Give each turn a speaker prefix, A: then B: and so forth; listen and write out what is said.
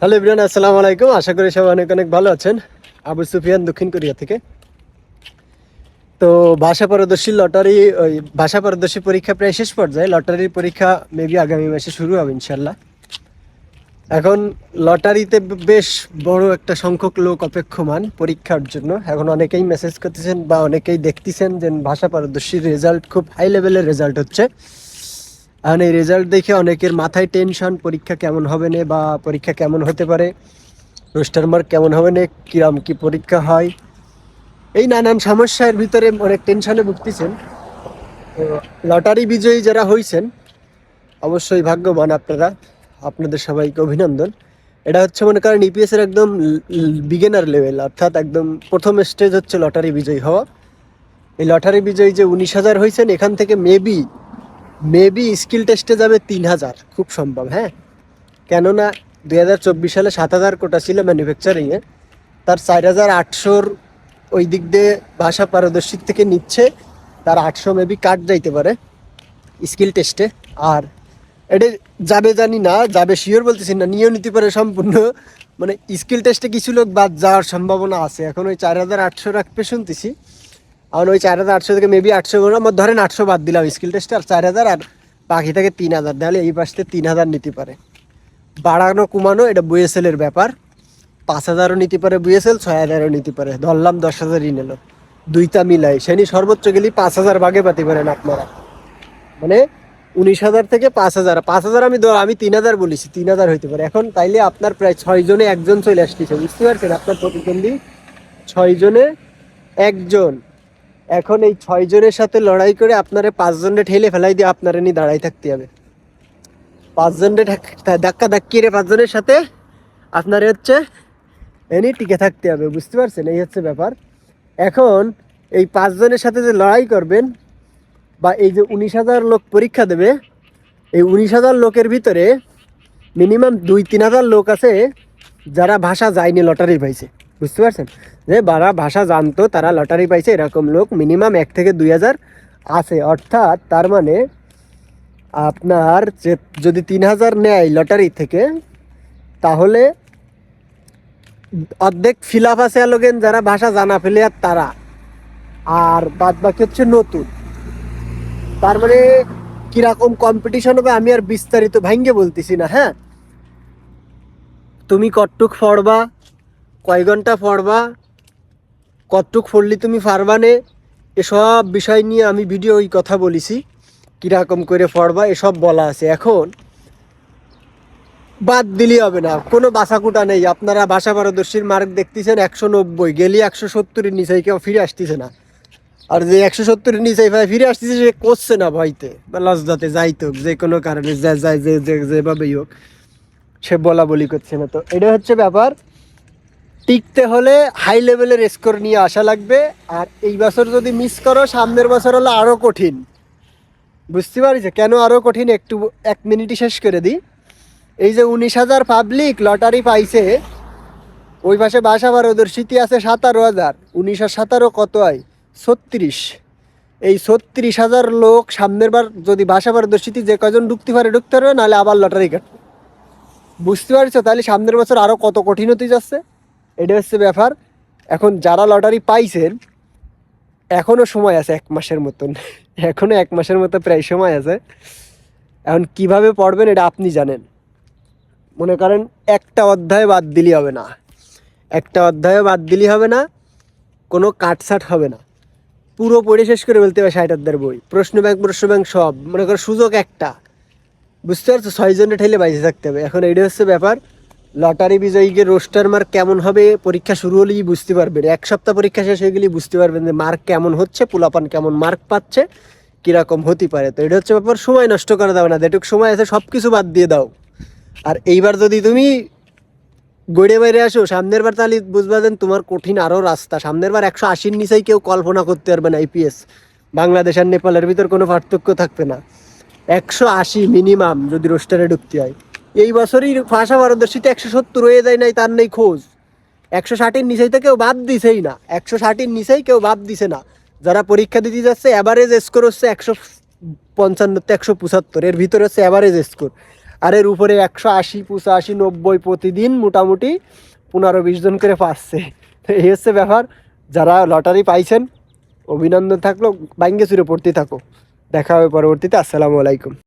A: Hello Ibran আসসালামু আলাইকুম। আশা করি সবাই অনেক অনেক ভালো আছেন। আবু সুফিয়ান দক্ষিণ কোরিয়া থেকে। তো ভাষা পারদর্শী লটারি, ওই ভাষা পারদর্শী পরীক্ষা প্রায় শেষ পর্যায়ে। লটারির পরীক্ষা মেবি আগামী মাসে শুরু হবে ইনশাল্লাহ এখন লটারিতে বেশ বড় একটা সংখ্যক লোক অপেক্ষমান পরীক্ষার জন্য। এখন অনেকেই মেসেজ করতেছেন বা অনেকেই দেখতেছেন যে ভাষা পারদর্শীর রেজাল্ট খুব হাই লেভেলের রেজাল্ট হচ্ছে। এখন এই রেজাল্ট দেখে অনেকের মাথায় টেনশন পরীক্ষা কেমন হবে না বা পরীক্ষা কেমন হতে পারে রোস্টার মার্ক কেমন হবে না, কিরম কি পরীক্ষা হয়। এই নানান সমস্যার ভিতরে অনেক টেনশনে ভুগতেছেন। লটারি বিজয়ী যারা হয়েছেন অবশ্যই ভাগ্যবান আপনারা, আপনাদের সবাইকে অভিনন্দন। এটা হচ্ছে মনে করেন ইপিএস এর একদম বিগিনার লেভেল অর্থাৎ একদম প্রথম স্টেজ হচ্ছে লটারি বিজয়ী হওয়া। এই লটারি বিজয়ী যে উনিশ হাজার হয়েছেন এখান থেকে মেবি মেবি স্কিল টেস্টে যাবে তিন হাজার খুব সম্ভব হ্যাঁ? কেননা দুই হাজার চব্বিশ সালে সাত হাজার কোটা ছিল ম্যানুফ্যাকচারিংয়ে তার চার হাজার আটশোর ওই দিক দিয়ে ভাষা পারদর্শী থেকে নিচ্ছে, তার আটশো মেবি কাট যাইতে পারে স্কিল টেস্টে আর এটা যাবে জানি না, যাবে শিওর বলতেছি না, নিয়েও নিতে পারে সম্পূর্ণ। মানে স্কিল টেস্টে কিছু লোক বাদ যাওয়ার সম্ভাবনা আছে। এখন ওই চার হাজার আটশো রাখবে শুনতেছি। আর ওই চার হাজার আটশো থেকে মেবি আটশো আমার ধরেন আটশো বাদ দিলাম স্কিল টেস্টে আর চার হাজার আর বাকি থেকে তিন হাজার, তাহলে এই পাশে তিন হাজার নিতে পারে। বাড়ানো কমানো, এটা বুয়েসেল এর ব্যাপার। পাঁচ হাজারও নিতে পারে বুয়েসেল ছয় হাজারও নিতে পারে। ধরলাম দশ হাজারই নিল। দুইটা মিলাই। সেনি সর্বোচ্চ গেলেই পাঁচ হাজার ভাগে পাতে পারেন আপনারা। মানে উনিশ হাজার থেকে পাঁচ হাজার। পাঁচ হাজার আমি আমি তিন হাজার বলেছি, তিন হাজার হইতে পারে। এখন তাইলে আপনার প্রায় ছয় জনে একজন চলে আসতেছে। বুঝতে পারছেন? আপনার প্রতিদ্বন্দ্বী ছয় জনে একজন। এখন এই ছয় জনের সাথে লড়াই করে আপনারে পাঁচজনে ঠেলে ফেলাই দিয়ে আপনারে নিয়ে দাঁড়াই থাকতে হবে। পাঁচজনে ধাক- ধাক্কা ধাক্কি রে পাঁচজনের সাথে আপনার হচ্ছে এনি টিকে থাকতে হবে, বুঝতে পারছেন? এই হচ্ছে ব্যাপার। এখন এই পাঁচজনের সাথে যে লড়াই করবেন বা এই যে উনিশ হাজার লোক পরীক্ষা দেবে, এই উনিশ হাজার লোকের ভিতরে মিনিমাম দুই, তিন হাজার লোক আছে যারা ভাষা যায়নি লটারি পাইছে বুঝতে পারছেন? যে যারা ভাষা জানতো, তারা লটারি পাইছে, এরকম লোক মিনিমাম এক থেকে দুই হাজার আছে। অর্থাৎ তার মানে আপনার যে যদি তিন হাজার নেয় লটারি থেকে, তাহলে অর্ধেক ফিলাপ আছে লোকেন যারা ভাষা জানা ফেলে আর তারা। আর বাদ বাকি হচ্ছে নতুন। তার মানে কীরকম কম্পিটিশন হবে আমি আর বিস্তারিত ভাঙ্গে বলতেছি না হ্যাঁ? তুমি কটটুক ফড়বা কয় ঘণ্টা পড়বা? কতটুক ফড়লি তুমি ফারবানে এসব বিষয় নিয়ে আমি ভিডিও ওই কথা বলেছি। কীরকম করে পড়বা, এসব বলা আছে। এখন বাদ দিলেই হবে না। কোনো বাসাকুটা নেই। আপনারা ভাষা পারদর্শীর মার্ক দেখতেছেন একশো নব্বই, গেলি একশো সত্তরের নিচে কেউ ফিরে আসতেছে না। আর যে একশো সত্তরের নিচে ভাই ফিরে আসতেছে, সে করছে না ভয়তে। বা লজ্জাতে যাইতে হোক, যে কোনো কারণে, যা যায় যে যেভাবেই হোক, সে বলা বলি করছে না। তো এটা হচ্ছে ব্যাপার। টিকতে হলে হাই লেভেলের স্কোর নিয়ে আসা লাগবে। আর এই বছর যদি মিস করো, সামনের বছর হলো আরও কঠিন। বুঝতে পারছি? কেন আরও কঠিন? একটু, এক মিনিটই শেষ করে দিই। এই যে উনিশ হাজার পাবলিক লটারি পাইছে, ওই পাশে বাসা স্মৃতি আছে সাতারো হাজার। উনিশ আর সাতারো কত হয়? ছত্রিশ। এই ছত্রিশ হাজার লোক সামনের বার যদি বাসা পারদর্শিতি যে কজন ঢুকতে পারে, ঢুকতে পারবে, নাহলে আবার লটারি কাটবে। বুঝতে পারছ? তাহলে সামনের বছর আরও কত কঠিন হতে যাচ্ছে? এটা হচ্ছে ব্যাপার। এখন যারা লটারি পাইছেন এখনও সময় আছে এক মাসের মতন। এখনও এক মাসের মতো প্রায় সময় আছে। এখন কীভাবে পড়বেন এটা আপনি জানেন। মনে করেন একটা অধ্যায় বাদ দিলেই হবে না। একটা অধ্যায়ও বাদ দিলেই হবে না, কোনো কাটসাট হবে না। পুরো পড়ে শেষ করে বলতে হবে ষাট অধ্যায়ের বই। প্রশ্ন ব্যাংক প্রশ্ন ব্যাংক সব। মনে করো সুযোগ একটা। বুঝতে পারছ? ছয়জনে ঠেলে বাইসে থাকতে হবে। এখন এইটা হচ্ছে ব্যাপার। লটারি বিজয়ীকে রোস্টার মার্ক কেমন হবে? পরীক্ষা শুরু হলেই বুঝতে পারবেন। এক সপ্তাহ পরীক্ষা শেষ হয়ে গেলেই বুঝতে পারবেন যে মার্ক কেমন হচ্ছে, পোলাপান কেমন মার্ক পাচ্ছে, কীরকম হতে পারে। তো এটা হচ্ছে ব্যাপার, সময় নষ্ট করে দাও না। যেটুকু সময় আছে সব কিছু বাদ দিয়ে দাও। আর এইবার যদি তুমি গড়ে বাইরে আসো, সামনের বার তাহলে বুঝবা দেন তোমার কঠিন আরও রাস্তা। সামনের বার একশো আশির নিচেই কেউ কল্পনা করতে পারবে না আইপিএস। বাংলাদেশ আর নেপালের ভিতর কোনো পার্থক্য থাকবে না। একশো আশি মিনিমাম যদি রোস্টারে ঢুকতে হয়। এই বছরই ভাষা পারদর্শিতা একশো সত্তর হয়ে যায় নাই, তার নেই খোঁজ। একশো ষাটের নিচেই তো কেউ বাদ দিছেই না। একশো ষাটের নিচেই কেউ বাদ দিছে না। যারা পরীক্ষা দিতে যাচ্ছে অ্যাভারেজ স্কোর হচ্ছে একশো পঞ্চান্ন, একশো পঁচাত্তর। এর ভিতরে হচ্ছে অ্যাভারেজ স্কোর আর এর উপরে একশো আশি, পঁচাশি, নব্বই প্রতিদিন মোটামুটি পনেরো, বিশ জন করে পাচ্ছে। তো এই হচ্ছে ব্যাপার। যারা লটারি পাইছেন, অভিনন্দন থাকল। বাইঙ্গে চুরে পড়তে থাকো। দেখা হবে পরবর্তীতে। আসসালামু আলাইকুম।